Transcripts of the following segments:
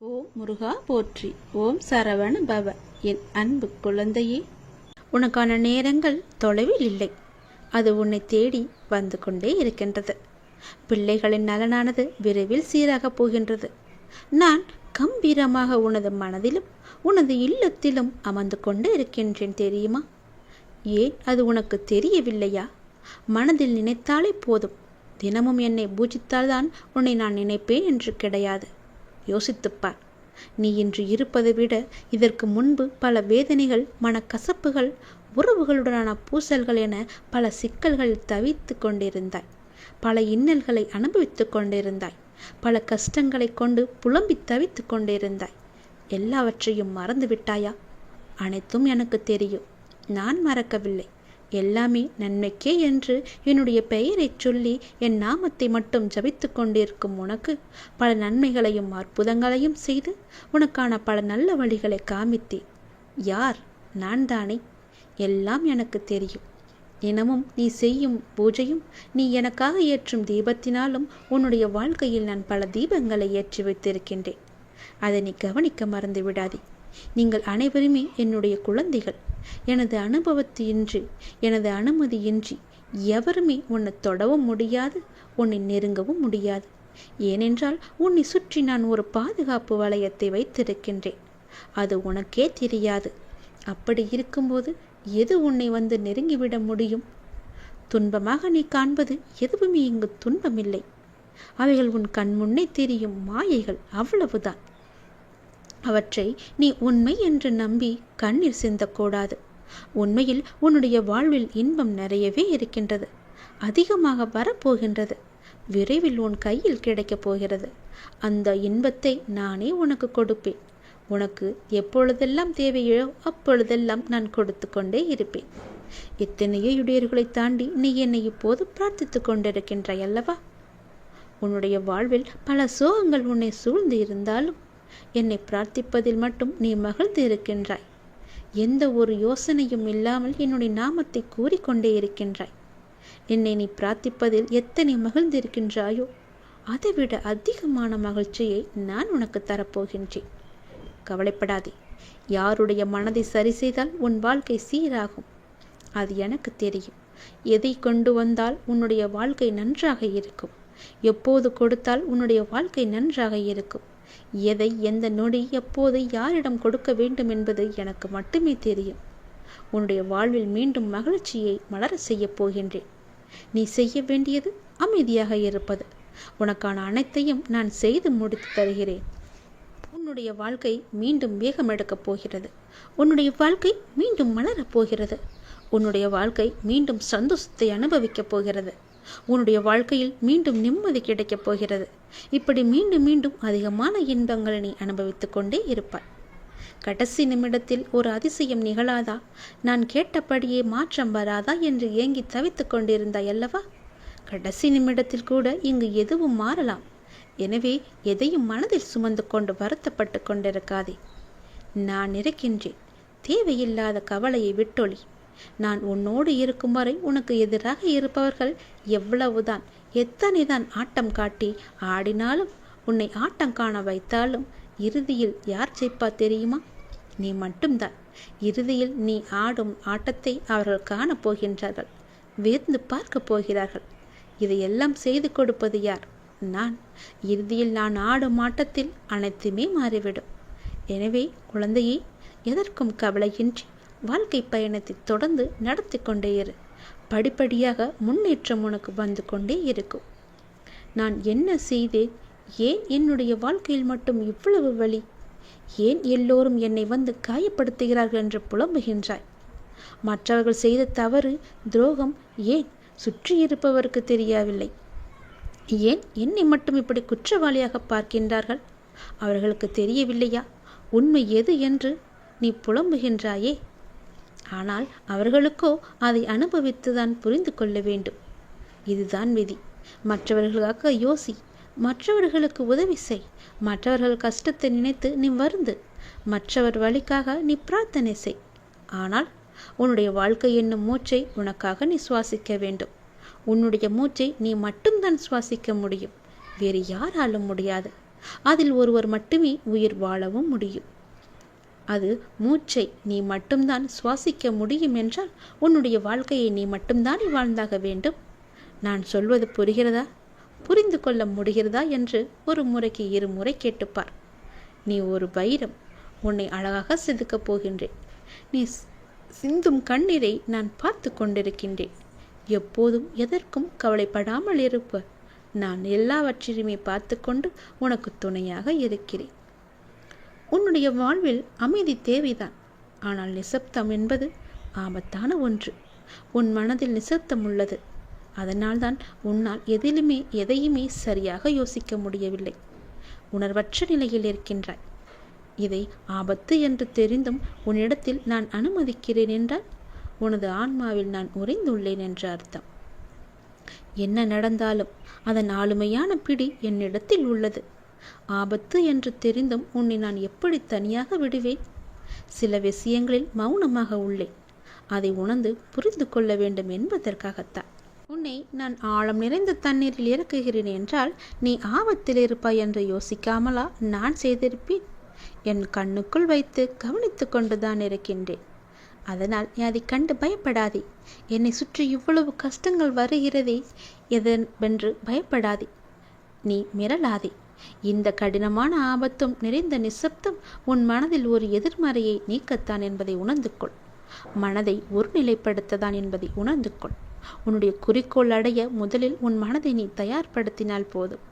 ஓம் முருகா போற்றி. ஓம் சரவண பவ. என் அன்பு குழந்தையே உனக்கான நேரங்கள் தொலைவில் இல்லை. அது உன்னை தேடி வந்து கொண்டே இருக்கின்றது. பிள்ளைகளின் நலனானது விரைவில் சீராகப் போகின்றது. நான் கம்பீரமாக உனது மனதிலும் உனது இல்லத்திலும் அமர்ந்து கொண்டு இருக்கின்றேன் தெரியுமா? ஏன் அது உனக்கு தெரியவில்லையா? மனதில் நினைத்தாலே போதும். தினமும் என்னை பூஜித்தால்தான் உன்னை நான் நினைப்பேன் என்று கிடையாது. யோசித்துப்பார். நீ இன்று இருப்பதை விட இதற்கு முன்பு பல வேதனைகள் மனக்கசப்புகள் உறவுகளுடனான பூசல்கள் என பல சிக்கல்களில் தவித்து கொண்டிருந்தாய். பல இன்னல்களை அனுபவித்துக் கொண்டிருந்தாய். பல கஷ்டங்களை கொண்டு புலம்பி தவித்து கொண்டிருந்தாய். எல்லாவற்றையும் மறந்து விட்டாயா? அனைத்தும் எனக்கு தெரியும். நான் மறக்கவில்லை. எல்லாமே நன்மைக்கே என்று என்னுடைய பெயரைச் சொல்லி என் நாமத்தை மட்டும் ஜபித்து கொண்டிருக்கும் உனக்கு பல நன்மைகளையும் அற்புதங்களையும் செய்து உனக்கான பல நல்ல வழிகளை காமித்தேன். யார்? நான் தானே எல்லாம் எனக்கு தெரியும். தினமும் நீ செய்யும் பூஜையும் நீ எனக்காக ஏற்றும் தீபத்தினாலும் உன்னுடைய வாழ்க்கையில் நான் பல தீபங்களை ஏற்றி வைத்திருக்கின்றேன். அதை நீ கவனிக்க மறந்து விடாதே நீங்கள் அனைவருமே என்னுடைய குழந்தைகள். எனது அனுபவத்தின்றி எனது அனுமதியின்றி எவருமே உன்னை தொடவும் முடியாது உன்னை நெருங்கவும் முடியாது. ஏனென்றால் உன்னை சுற்றி நான் ஒரு பாதுகாப்பு வளையத்தை வைத்திருக்கின்றேன். அது உனக்கே தெரியாது. அப்படி இருக்கும்போது எது உன்னை வந்து நெருங்கிவிட முடியும்? துன்பமாக நீ காண்பது எதுவுமே இங்கு துன்பமில்லை. அவைகள் உன் கண் முன்னே தெரியும் மாயைகள் அவ்வளவுதான். அவற்றை நீ உண்மை என்று நம்பி கண்ணீர் சிந்தக்கூடாது. உண்மையில் உன்னுடைய வாழ்வில் இன்பம் நிறையவே இருக்கின்றது. அதிகமாக வரப்போகின்றது. விரைவில் உன் கையில் கிடைக்கப் போகிறது. அந்த இன்பத்தை நானே உனக்கு கொடுப்பேன். உனக்கு எப்பொழுதெல்லாம் தேவையோ அப்பொழுதெல்லாம் நான் கொடுத்து கொண்டே இருப்பேன். எத்தனையோ இடையர்களை தாண்டி நீ என்னை இப்போது பிரார்த்தித்து கொண்டிருக்கின்றாய் அல்லவா? உன்னுடைய வாழ்வில் பல சோகங்கள் உன்னை சூழ்ந்து இருந்தாலும் என்னை பிரார்த்திப்பதில் மட்டும் நீ மகிழ்ந்து இருக்கின்றாய். எந்த ஒரு யோசனையும் இல்லாமல் என்னுடைய நாமத்தை கூறிக்கொண்டே இருக்கின்றாய். என்னை நீ பிரார்த்திப்பதில் எத்தனை மகிழ்ந்திருக்கின்றாயோ அதைவிட அதிகமான மகிழ்ச்சியை நான் உனக்கு தரப்போகின்றேன். கவலைப்படாதே யாருடைய மனதை சரி செய்தால் உன் வாழ்க்கை சீராகும். அது எனக்கு தெரியும். எதை கொண்டு வந்தால் உன்னுடைய வாழ்க்கை நன்றாக இருக்கும். எப்போது கொடுத்தால் உன்னுடைய வாழ்க்கை நன்றாக இருக்கும். எதை எந்த நொடி எப்போது யாரிடம் கொடுக்க வேண்டும் என்பது எனக்கு மட்டுமே தெரியும். உன்னுடைய வாழ்வில் மீண்டும் மகிழ்ச்சியை மலர செய்யப் போகின்றேன். நீ செய்ய வேண்டியது அமைதியாக இருப்பது. உனக்கான அனைத்தையும் நான் செய்து முடித்து தருகிறேன். உன்னுடைய வாழ்க்கை மீண்டும் வேகம் எடுக்கப் போகிறது. உன்னுடைய வாழ்க்கை மீண்டும் மலரப் போகிறது. உன்னுடைய வாழ்க்கை மீண்டும் சந்தோஷத்தை அனுபவிக்கப் போகிறது. உன்னுடைய வாழ்க்கையில் மீண்டும் நிம்மதி கிடைக்கப் போகிறது. இப்படி மீண்டும் மீண்டும் அதிகமான இன்பங்களை நீ அனுபவித்துக் கொண்டே இருப்பாய். கடைசி நிமிடத்தில் ஒரு அதிசயம் நிகழாதா? நான் கேட்டபடியே மாற்றம் வராதா என்று ஏங்கி தவித்துக் கொண்டிருந்தாய் அல்லவா? கடைசி நிமிடத்தில் கூட இங்கு எதுவும் மாறலாம். எனவே எதையும் மனதில் சுமந்து கொண்டு வருத்தப்பட்டு கொண்டிருக்காதே. நான் இருக்கின்றேன். தேவையில்லாத கவலையை விட்டொழி. நான் உன்னோடு இருக்கும் வரை உனக்கு எதிராக இருப்பவர்கள் எவ்வளவுதான். எத்தனைதான் ஆட்டம் காட்டி ஆடினாலும் உன்னை ஆட்டம் காண வைத்தாலும் இறுதியில் யார் ஜெயிப்பா தெரியுமா? நீ மட்டும்தான். இறுதியில் நீ ஆடும் ஆட்டத்தை அவர்கள் காணப் போகின்றார்கள். வியந்து பார்க்கப் போகிறார்கள். இதையெல்லாம் செய்து கொடுப்பது யார்? நான். இறுதியில் நான் ஆடும் ஆட்டத்தில் அனைத்துமே மாறிவிடும். எனவே குழந்தையே எதற்கும் கவலையின்றி வாழ்க்கை பயணத்தை தொடர்ந்து நடத்தி கொண்டே இரு. படிப்படியாக முன்னேற்றம் உனக்கு வந்து கொண்டே இருக்கும். நான் என்ன செய்தேன்? ஏன் என்னுடைய வாழ்க்கையில் மட்டும் இவ்வளவு வழி ஏன் எல்லோரும் என்னை வந்து காயப்படுத்துகிறார்கள் என்று புலம்புகின்றாய்? மற்றவர்கள் செய்த தவறு துரோகம் ஏன் சுற்றி இருப்பவருக்கு தெரியவில்லை? ஏன் என்னை மட்டும் இப்படி குற்றவாளியாக பார்க்கின்றார்கள்? அவர்களுக்கு தெரியவில்லையா? உண்மை எது என்று நீ புலம்புகின்றாயே. ஆனால் அவர்களுக்கோ அதை அனுபவித்துதான் புரிந்து கொள்ள வேண்டும். இதுதான் விதி. மற்றவர்களுக்காக யோசி. மற்றவர்களுக்கு உதவி செய். மற்றவர்கள் கஷ்டத்தை நினைத்து நீ வருந்து. மற்றவர் வழிக்காக நீ பிரார்த்தனை செய். ஆனால் உன்னுடைய வாழ்க்கை என்னும் மூச்சை உனக்காக நீ சுவாசிக்க வேண்டும். உன்னுடைய மூச்சை நீ மட்டும்தான் சுவாசிக்க முடியும். வேறு யாராலும் முடியாது. அதில் ஒருவர் மட்டுமே உயிர் வாழவும் முடியும். அது மூச்சை நீ மட்டும்தான் சுவாசிக்க முடியும் என்றால் உன்னுடைய வாழ்க்கையை நீ மட்டும்தானே வாழ்ந்தாக வேண்டும். நான் சொல்வது புரிகிறதா? புரிந்து கொள்ள முடிகிறதா? என்று ஒரு முறைக்கு இரு முறை கேட்டுப்பார். நீ ஒரு வைரம் உன்னை அழகாக செதுக்கப் போகின்றேன். நீ சிந்தும் கண்ணீரை நான் பார்த்து கொண்டிருக்கின்றேன். எப்போதும் எதற்கும் கவலைப்படாமல் இருப்ப. நான் எல்லாவற்றிலுமே பார்த்து கொண்டு உனக்கு துணையாக இருக்கிறேன். உன்னுடைய வாழ்வில் அமைதி தேவைதான். ஆனால் நிசப்தம் என்பது ஆபத்தான ஒன்று. உன் மனதில் நிசப்தம் உள்ளது. அதனால்தான் உன்னால் எதிலுமே எதையுமே சரியாக யோசிக்க முடியவில்லை. உணர்வற்ற நிலையில் இருக்கின்றாய். இதை ஆபத்து என்று தெரிந்தும் உன்னிடத்தில் நான் அனுமதிக்கிறேன் என்றால் உனது ஆன்மாவில் நான் உறைந்துள்ளேன் என்று அர்த்தம். என்ன நடந்தாலும் அதன் ஆளுமையான பிடி என்னிடத்தில் உள்ளது. ஆபத்து என்று தெரிந்தும் உன்னை நான் எப்படி தனியாக விடுவேன்? சில விஷயங்களில் மௌனமாக உள்ளேன். அதை உணர்ந்து புரிந்து கொள்ள வேண்டும் என்பதற்காகத்தான். உன்னை நான் ஆழம் நிறைந்த தண்ணீரில் இறக்குகிறேன் என்றால் நீ ஆபத்தில் இருப்பாய் என்று யோசிக்காமலா நான் செய்திருப்பேன்? என் கண்ணுக்குள் வைத்து கவனித்து கொண்டுதான் இருக்கின்றேன். அதனால் நீ அதை கண்டு பயப்படாதே. என்னை சுற்றி இவ்வளவு கஷ்டங்கள் வருகிறதே. எதென்று பயப்படாதே. நீ மிரளாதே. இந்த கடினமான ஆபத்தும் நிறைந்த நிசப்தம் உன் மனதில் ஒரு எதிர்மறையை நீக்கத்தான் என்பதை உணர்ந்து கொள் மனதை ஒருநிலைப்படுத்ததான் என்பதை உணர்ந்து கொள் உன்னுடைய குறிக்கோள் அடைய முதலில் உன் மனதை நீ தயார்படுத்தினால் போதும்.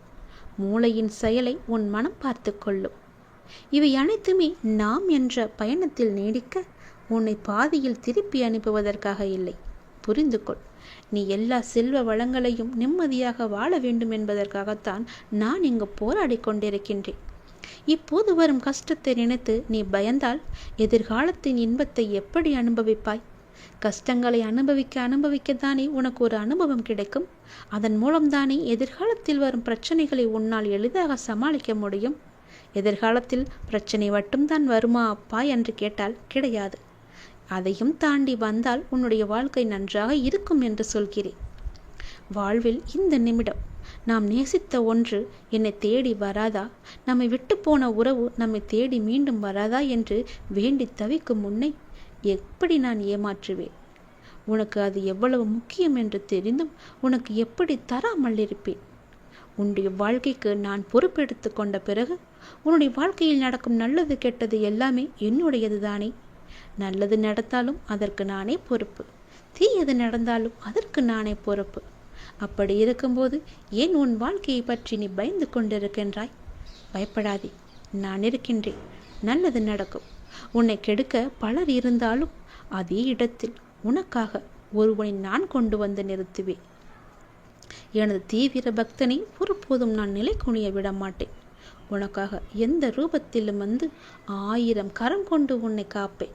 மூளையின் செயலை உன் மனம் பார்த்து கொள்ளும். இவை அனைத்துமே நாம் என்ற பயணத்தில் நீடிக்க உன்னை பாதியில் திருப்பி அனுப்புவதற்காக இல்லை. புரிந்து கொள் நீ எல்லா செல்வ வளங்களையும் நிம்மதியாக வாழ வேண்டும் என்பதற்காகத்தான் நான் இங்கு போராடி கொண்டிருக்கின்றேன். இப்போது வரும் கஷ்டத்தை நினைத்து நீ பயந்தால் எதிர்காலத்தின் இன்பத்தை எப்படி அனுபவிப்பாய்? கஷ்டங்களை அனுபவிக்க அனுபவிக்கத்தானே உனக்கு ஒரு அனுபவம் கிடைக்கும்? அதன் மூலம்தானே எதிர்காலத்தில் வரும் பிரச்சனைகளை உன்னால் எளிதாக சமாளிக்க முடியும். எதிர்காலத்தில் பிரச்சனை மட்டும்தான் வருமா அப்பா என்று கேட்டால் கிடையாது. அதையும் தாண்டி வந்தால் உன்னுடைய வாழ்க்கை நன்றாக இருக்கும் என்று சொல்கிறேன். வாழ்வில் இந்த நிமிடம் நாம் நேசித்த ஒன்று என்னை தேடி வராதா? நம்மை விட்டு போன உறவு நம்மை தேடி மீண்டும் வராதா என்று வேண்டி தவிக்கும் முன்னை எப்படி நான் ஏமாற்றுவேன்? உனக்கு அது எவ்வளவு முக்கியம் என்று தெரிந்தும் உனக்கு எப்படி தராமல் இருப்பேன்? உன்னுடைய வாழ்க்கைக்கு நான் பொறுப்பெடுத்து கொண்ட பிறகு உன்னுடைய வாழ்க்கையில் நடக்கும் நல்லது கெட்டது எல்லாமே என்னுடையது தானே நல்லது நடந்தாலும் அதற்கு நானே பொறுப்பு. தீயது நடந்தாலும் அதற்கு நானே பொறுப்பு. அப்படி இருக்கும்போது ஏன் உன் வாழ்க்கையை பற்றி நீ பயந்து கொண்டிருக்கின்றாய்? பயப்படாதே நான் இருக்கின்றேன். நல்லது நடக்கும். உன்னை கெடுக்க பலர் இருந்தாலும் அதே இடத்தில் உனக்காக ஒருவனை நான் கொண்டு வந்து நிறுத்துவேன். எனது தீவிர பக்தனை ஒருபோதும் நான் நிலை குனிய விட மாட்டேன் உனக்காக எந்த ரூபத்திலும் வந்து ஆயிரம் கரம் கொண்டு உன்னை காப்பேன்.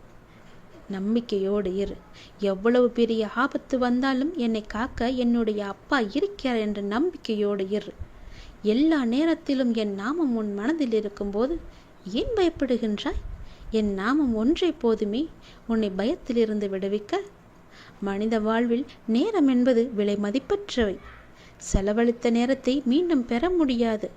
நம்பிக்கையோடு இரு. எவ்வளவு பெரிய ஆபத்து வந்தாலும் என்னை காக்க என்னுடைய அப்பா இருக்கிறார் என்ற நம்பிக்கையோடு இரு. எல்லா நேரத்திலும் என் நாமம் உன் மனதில் இருக்கும்போது ஏன் பயப்படுகின்றாய்? என் நாமம் ஒன்றே போதுமே உன்னை பயத்திலிருந்து விடுவிக்க. மனித வாழ்வில் நேரம் என்பது விலை மதிப்பற்றவை. செலவழித்த நேரத்தை மீண்டும் பெற முடியாது.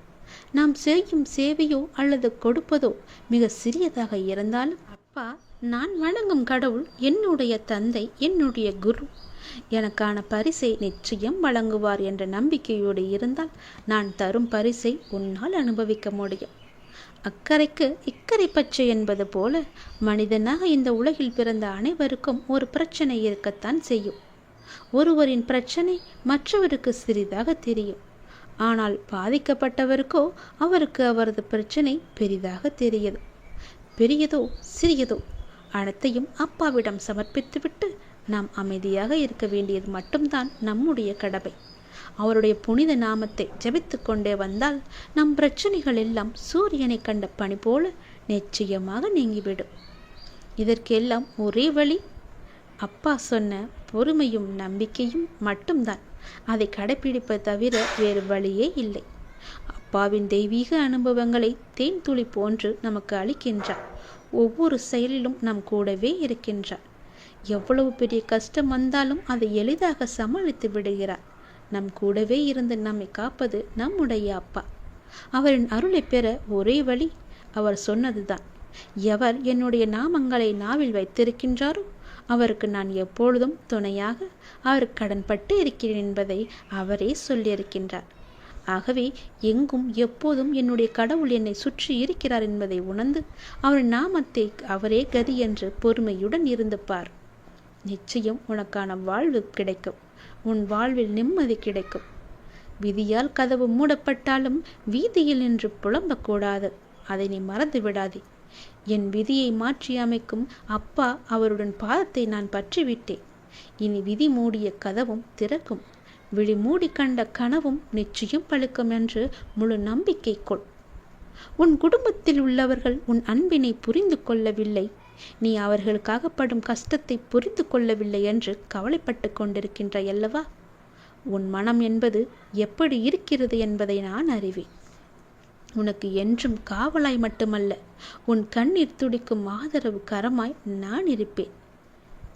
நாம் செய்யும் சேவையோ அல்லது கொடுப்பதோ மிக சிறியதாக இருந்தாலும் அப்பா நான் வணங்கும் கடவுள் என்னுடைய தந்தை என்னுடைய குரு. எனக்கான பரிசை நிச்சயம் வழங்குவார் என்ற நம்பிக்கையோடு இருந்தால் நான் தரும் பரிசை உன்னால் அனுபவிக்க முடியும். அக்கறைக்கு இக்கரை பச்சை என்பது போல மனிதனாக இந்த உலகில் பிறந்த அனைவருக்கும் ஒரு பிரச்சனை இருக்கத்தான் செய்யும். ஒருவரின் பிரச்சனை மற்றவருக்கு சிறிதாக தெரியும். ஆனால் பாதிக்கப்பட்டவருக்கோ அவருக்கு அவரது பிரச்சனை பெரிதாக தெரியுது. பெரியதோ சிறியதோ அனைத்தையும் அப்பாவிடம் சமர்ப்பித்துவிட்டு நாம் அமைதியாக இருக்க வேண்டியது மட்டும்தான் நம்முடைய கடமை. அவருடைய புனித நாமத்தை ஜபித்து கொண்டே வந்தால் நம் பிரச்சனைகள் எல்லாம் சூரியனை கண்ட பணி போல நிச்சயமாக நீங்கிவிடும். இதற்கெல்லாம் ஒரே வழி அப்பா சொன்ன பொறுமையும் நம்பிக்கையும் மட்டும்தான். அதை கடைபிடிப்பது தவிர வேறு வழியே இல்லை. அப்பாவின் தெய்வீக அனுபவங்களை தேன் துளி போன்று நமக்கு அளிக்கின்றார். ஒவ்வொரு செயலிலும் நம் கூடவே இருக்கின்றார். எவ்வளவு பெரிய கஷ்டம் வந்தாலும் அதை எளிதாக சமாளித்து விடுகிறார். நம் கூடவே இருந்து நம்மை காப்பது நம்முடைய அப்பா. அவரின் அருளை பெற ஒரே வழி அவர் சொன்னதுதான். எவர் என்னுடைய நாமங்களை நாவில் வைத்திருக்கின்றாரோ அவருக்கு நான் எப்பொழுதும் துணையாக அவர் கடன்பட்டு இருக்கிறேன் என்பதை அவரே சொல்லியிருக்கின்றார். ஆகவே எங்கும் எப்போதும் என்னுடைய கடவுள் என்னை சுற்றி இருக்கிறார் என்பதை உணர்ந்து அவர் நாமத்தை அவரே கதி என்று பொறுமையுடன் இருந்து பார். நிச்சயம் உனக்கான வாழ்வு கிடைக்கும். உன் வாழ்வில் நிம்மதி கிடைக்கும். விதியால் கதவு மூடப்பட்டாலும் வீதியில் நின்று புலம்பக்கூடாது. அதை நீ மறந்து விடாதே. என் விதியை மாற்றி அமைக்கும் அப்பா அவருடன் பாதத்தை நான் பற்றிவிட்டேன். இனி விதி மூடிய கதவும் திறக்கும். விழி மூடி கண்ட கனவும் நிச்சயம் பழுக்கும் என்று முழு நம்பிக்கை கொள். உன் குடும்பத்தில் உள்ளவர்கள் உன் அன்பினை புரிந்து கொள்ளவில்லை. நீ அவர்களுக்காக படும் கஷ்டத்தை புரிந்து கொள்ளவில்லை என்று கவலைப்பட்டு கொண்டிருக்கின்ற அல்லவா? உன் மனம் என்பது எப்படி இருக்கிறது என்பதை நான் அறிவேன். உனக்கு என்றும் காவலாய் மட்டுமல்ல உன் கண்ணீர் துடிக்கும் ஆதரவு கரமாய் நான் இருப்பேன்.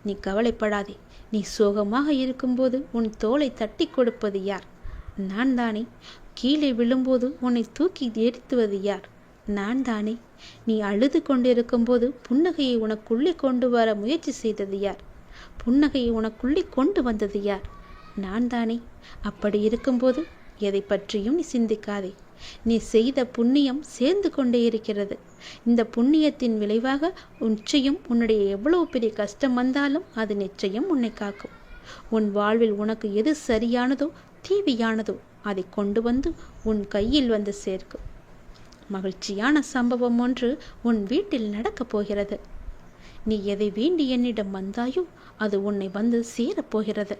நீ கவலைப்படாதே. நீ சோகமாக இருக்கும்போது உன் தோலை தட்டி கொடுப்பது யார்? நான் தானே. கீழே விழும்போது உன்னை தூக்கி எரித்துவது யார்? நான் தானே. நீ அழுது கொண்டிருக்கும்போது புன்னகையை உனக்குள்ளே கொண்டு வர முயற்சி செய்தது யார்? புன்னகையை உனக்குள்ளே கொண்டு வந்தது யார்? நான் தானே. அப்படி இருக்கும்போது எதை பற்றியும் நீ சிந்திக்காதே. நீ செய்த புண்ணியம் சேர்ந்து கொண்டே இருக்கிறது. இந்த புண்ணியத்தின் விளைவாக நிச்சயம் உன்னுடைய எவ்வளவு பெரிய கஷ்டம் வந்தாலும் அது நிச்சயம் உன்னை காக்கும். உன் வாழ்வில் உனக்கு எது சரியானதோ தீவியானதோ அதை கொண்டு வந்து உன் கையில் வந்து சேர்க்கும் மகிழ்ச்சியான சம்பவம் ஒன்று உன் வீட்டில் நடக்கப் போகிறது. நீ எதை வேண்டி என்னிடம் வந்தாயோ அது உன்னை வந்து சேரப்போகிறது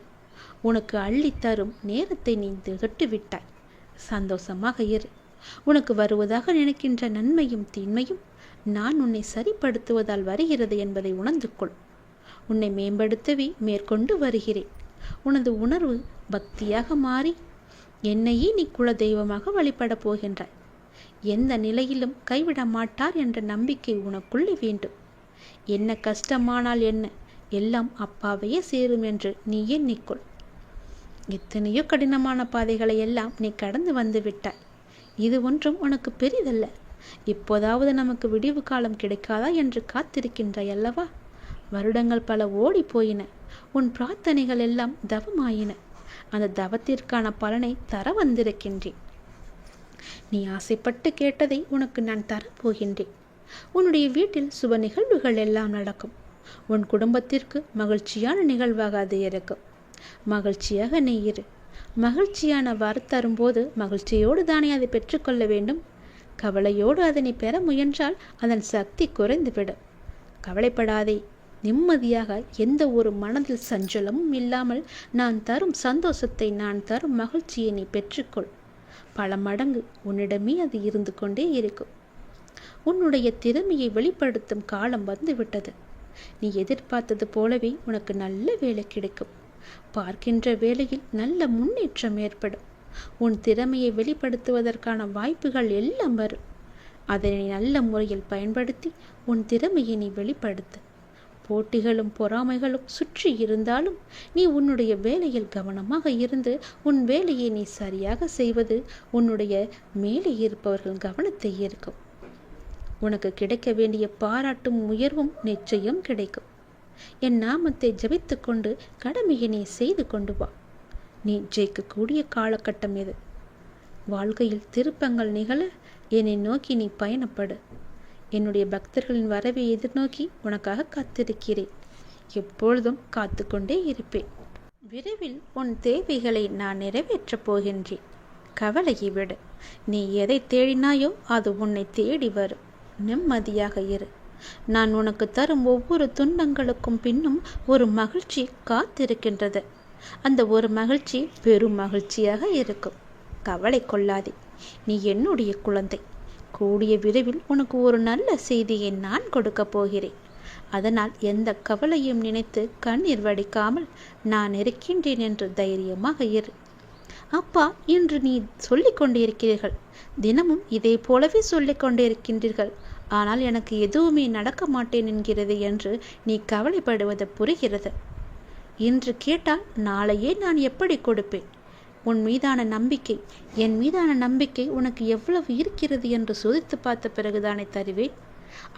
உனக்கு அள்ளித்தரும் நேரத்தை நீ தொட்டுவிட்டாய் சந்தோஷமாக இரு. உனக்கு வருவதாக நினைக்கின்ற நன்மையும் தீன்மையும் நான் உன்னை சரிப்படுத்துவதால் வருகிறது என்பதை உணர்ந்து கொள். உன்னை மேம்படுத்தவே மேற்கொண்டு வருகிறேன். உனது உணர்வு பக்தியாக மாறி என்னையே நீ குல தெய்வமாக வழிபடப் போகின்றாய். எந்த நிலையிலும் கைவிட மாட்டார் என்ற நம்பிக்கை உனக்குள்ளே வேண்டும். என்ன கஷ்டமானால் என்ன? எல்லாம் அப்பாவையே சேரும் என்று நீ எண்ணிக்கொள். எத்தனையோ கடினமான பாதைகளை எல்லாம் நீ கடந்து வந்து விட்டாய். இது ஒன்றும் உனக்கு பெரிதல்ல. இப்போதாவது நமக்கு விடிவு காலம் கிடைக்காதா என்று காத்திருக்கின்றாய் அல்லவா? வருடங்கள் பல ஓடி போயின. உன் பிரார்த்தனைகள் எல்லாம் தவமாயின. அந்த தவத்திற்கான பலனை தர வந்திருக்கின்றேன். நீ ஆசைப்பட்டு கேட்டதை உனக்கு நான் தரப்போகின்றேன். உன்னுடைய வீட்டில் சுப நிகழ்வுகள் எல்லாம் நடக்கும். உன் குடும்பத்திற்கு மகிழ்ச்சியான நிகழ்வாக அது இருக்கும். மகிழ்ச்சியாக நீ இரு. மகிழ்ச்சியான வர தரும்போது மகிழ்ச்சியோடு தானே அதை பெற்றுக்கொள்ள வேண்டும். கவலையோடு அதனை பெற முயன்றால் அதன் சக்தி குறைந்துவிடும். கவலைப்படாதே. நிம்மதியாக எந்த ஒரு மனதில் சஞ்சலமும் இல்லாமல் நான் தரும் சந்தோஷத்தை நான் தரும் மகிழ்ச்சியை நீ பெற்றுக்கொள். பல மடங்கு உன்னிடமே அது இருந்து கொண்டே இருக்கும். உன்னுடைய திறமையை வெளிப்படுத்தும் காலம் வந்துவிட்டது. நீ எதிர்பார்த்தது போலவே உனக்கு நல்ல வேலை கிடைக்கும். பார்க்கின்ற வேளையில் நல்ல முன்னேற்றம் ஏற்படும். உன் திறமையை வெளிப்படுத்துவதற்கான வாய்ப்புகள் எல்லாம் வரும். அதனை நல்ல முறையில் பயன்படுத்தி உன் திறமையை நீ வெளிப்படுத்து. போட்டிகளும் பொறாமைகளும் சுற்றி இருந்தாலும் நீ உன்னுடைய வேலையில் கவனமாக இருந்து உன் வேலையை நீ சரியாக செய்வது உன்னுடைய மேலே இருப்பவர்கள் கவனத்தை ஈர்க்கும். உனக்கு கிடைக்க வேண்டிய பாராட்டும் உயர்வும் நிச்சயம் கிடைக்கும். என் நாமத்தை ஜபித்து கொண்டு கடமையை நீ செய்து கொண்டு வா. நீ ஜெயிக்கக்கூடிய காலகட்டம் இது. வாழ்க்கையில் திருப்பங்கள் நிகழ என்னை நோக்கி நீ பயணப்படு. என்னுடைய பக்தர்களின் வரவை எதிர்நோக்கி உனக்காக காத்திருக்கிறேன். எப்பொழுதும் காத்து கொண்டே இருப்பேன். விரைவில் உன் தேவைகளை நான் நிறைவேற்றப் போகின்றேன். கவலையை விடு. நீ எதை தேடினாயோ அது உன்னை தேடி வரும். நிம்மதியாக இரு. நான் உனக்கு தரும் ஒவ்வொரு துன்பங்களுக்கும் பின்னும் ஒரு மகிழ்ச்சி காத்திருக்கின்றது. அந்த ஒரு மகிழ்ச்சி பெரும் மகிழ்ச்சியாக இருக்கும். கவலை கொள்ளாதே. நீ என்னுடைய குழந்தை. கூடிய விரைவில் உனக்கு ஒரு நல்ல செய்தியை நான் கொடுக்கப் போகிறேன். அதனால் எந்த கவலையும் நினைத்து கண்ணீர் வடிக்காமல் நான் இருக்கின்றேன் என்று தைரியமாக இரு. அப்பா இன்று நீ சொல்லிக் கொண்டிருக்கிறீர்கள். தினமும் இதே போலவே சொல்லிக் கொண்டிருக்கின்றீர்கள். ஆனால் எனக்கு எதுவுமே நடக்க மாட்டேன் என்கிறது என்று நீ கவலைப்படுவது புரிகிறது. இன்று கேட்டால் நாளையே நான் எப்படி கொடுப்பேன்? உன் மீதான நம்பிக்கை என் மீதான நம்பிக்கை உனக்கு எவ்வளவு இருக்கிறது என்று சோதித்து பார்த்த பிறகுதானே தருவேன்?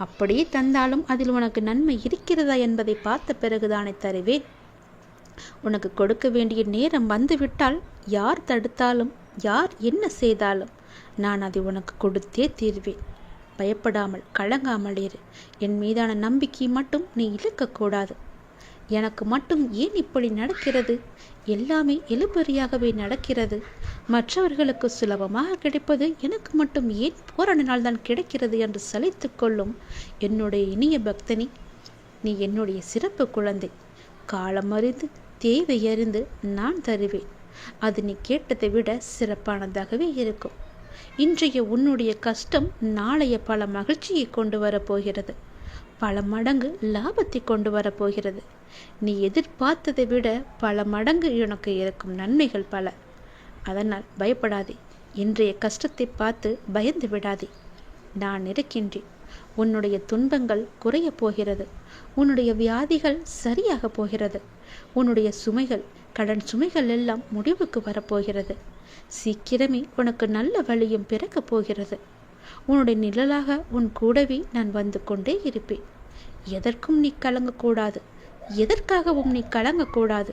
அப்படியே தந்தாலும் அதில் உனக்கு நன்மை இருக்கிறதா என்பதை பார்த்த பிறகுதானே தருவேன்? உனக்கு கொடுக்க வேண்டிய நேரம் வந்துவிட்டால் யார் தடுத்தாலும் யார் என்ன செய்தாலும் நான் அதை உனக்கு கொடுத்தே தீர்வேன். பயப்படாமல் கலங்காமல் இரு. என் மீதான நம்பிக்கை மட்டும் நீ இழக்கக்கூடாது. எனக்கு மட்டும் ஏன் இப்படி நடக்கிறது? எல்லாமே இழுபறியாகவே நடக்கிறது. மற்றவர்களுக்கு சுலபமாக கிடைப்பது எனக்கு மட்டும் ஏன் போராடினால் தான் கிடைக்கிறது என்று சலித்து கொள்ளும் என்னுடைய இனிய பக்தனி நீ என்னுடைய சிறப்பு குழந்தை. காலம் அறிந்து தேவை அறிந்து நான் தருவேன். அது நீ கேட்டதை விட சிறப்பானதாகவே இருக்கும். இன்றைய உன்னுடைய கஷ்டம் நாளைய பல மகிழ்ச்சியை கொண்டு வரப்போகிறது. பல மடங்கு லாபத்தை கொண்டு வரப்போகிறது. நீ எதிர்பார்த்ததை விட பல மடங்கு உனக்கு இருக்கும் நன்மைகள் பல. அதனால் பயப்படாதே. இன்றைய கஷ்டத்தை பார்த்து பயந்து விடாதே. நான் இருக்கின்றேன். உன்னுடைய துன்பங்கள் குறையப் போகிறது. உன்னுடைய வியாதிகள் சரியாக போகிறது. உன்னுடைய சுமைகள் கடன் சுமைகள் எல்லாம் முடிவுக்கு வரப்போகிறது சீக்கிரமே உனக்கு நல்ல வழியும் பிறக்கப் போகிறது. உன்னுடைய நிழலாக உன் கூடவே நான் வந்து கொண்டே இருப்பேன். எதற்கும் நீ கலங்கக்கூடாது. எதற்காகவும் நீ கலங்கக்கூடாது.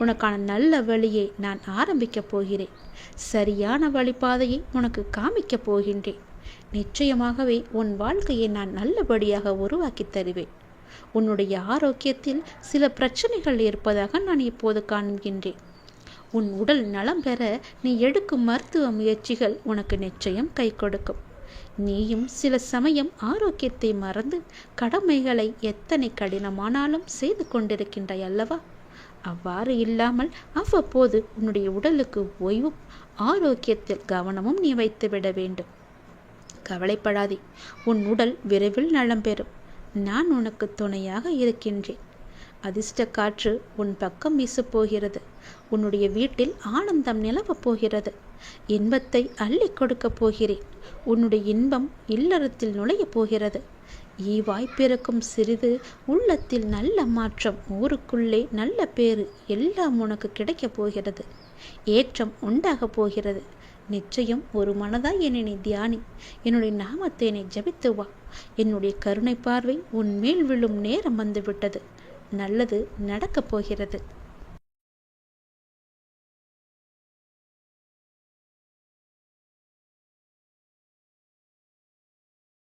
உனக்கான நல்ல வழியை நான் ஆரம்பிக்கப் போகிறேன். சரியான வழிபாதையை உனக்கு காமிக்கப் போகின்றேன். நிச்சயமாகவே உன் வாழ்க்கையை நான் நல்லபடியாக உருவாக்கி தருவேன். உன்னுடைய ஆரோக்கியத்தில் சில பிரச்சனைகள் இருப்பதாக நான் இப்போது காண்கின்றேன். உன் உடல் நலம் பெற நீ எடுக்கும் மருத்துவ முயற்சிகள் உனக்கு நிச்சயம் கை கொடுக்கும். நீயும் சில சமயம் ஆரோக்கியத்தை மறந்து கடமைகளை எத்தனை கடினமானாலும் செய்து கொண்டிருக்கின்றாய் அல்லவா? அவ்வாறு இல்லாமல் அவ்வப்போது உன்னுடைய உடலுக்கு ஓய்வும் ஆரோக்கியத்தில் கவனமும் நீ வைத்துவிட வேண்டும். கவலைப்படாதே உன் உடல் விரைவில் நலம் பெறும். நான் உனக்கு துணையாக இருக்கின்றேன். அதிர்ஷ்ட காற்று உன் பக்கம் வீசப்போகிறது உன்னுடைய வீட்டில் ஆனந்தம் நிலவப் போகிறது. இன்பத்தை அள்ளி கொடுக்கப் போகிறேன். உன்னுடைய இன்பம் இல்லறத்தில் நுழையப் போகிறது. ஈவாய் பிறக்கும் சிறிது உள்ளத்தில் நல்ல மாற்றம் ஊருக்குள்ளே நல்ல பேரு எல்லாம் உனக்கு கிடைக்கப் போகிறது. ஏற்றம் உண்டாகப் போகிறது. நிச்சயம் ஒரு மனதாய் என்னை நீ தியானி. என்னுடைய நாமத்தை என்னை ஜபித்து வா. என்னுடைய கருணை பார்வை உன் மேல் விழும் நேரம் வந்துவிட்டது. நல்லது நடக்கப் போகிறது.